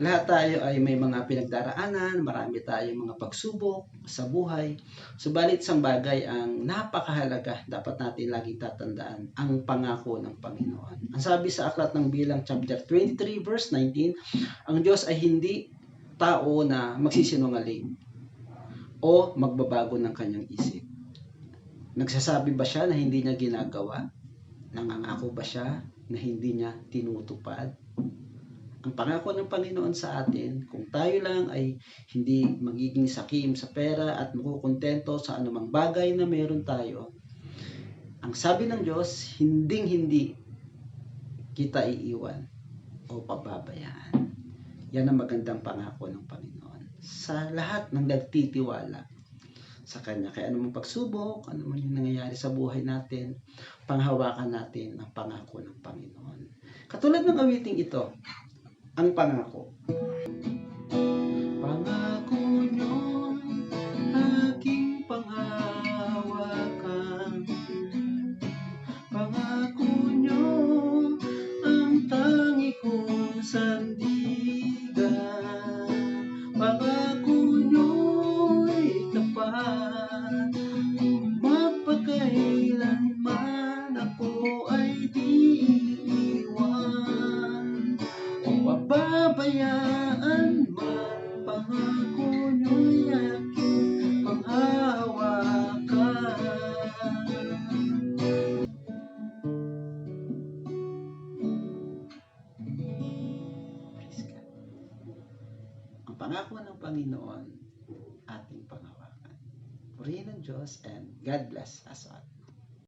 Lahat tayo ay may mga pinagdaraanan, marami tayong mga pagsubok sa buhay. Subalit isang bagay ang napakahalaga, dapat natin laging tatandaan, ang pangako ng Panginoon. Ang sabi sa Aklat ng Bilang chapter 23 verse 19, ang Diyos ay hindi tao na magsisinungaling o magbabago ng kanyang isip. Nagsasabi ba siya na hindi niya ginagawa? Nangangako ba siya na hindi niya tinutupad? Ang pangako ng Panginoon sa atin, kung tayo lang ay hindi magiging sakim sa pera at makukontento sa anumang bagay na meron tayo, ang sabi ng Diyos, hinding hindi kita iiwan o pababayaan. Yan ang magandang pangako ng Panginoon sa lahat ng nagtitiwala sa Kanya. Kaya anumang pagsubok, ano man yung nangyayari sa buhay natin, panghawakan natin ang pangako ng Panginoon. Katulad ng awiting ito, ang pangako. Pangako nyo, aking panghawakan. Pangako nyo, ang tangi kong sandigan. Pababayaan man, pangako nyo'y aking panghawakan. Ang pangako ng Panginoon, ating pangawakan. Purihin ng Diyos and God bless us all.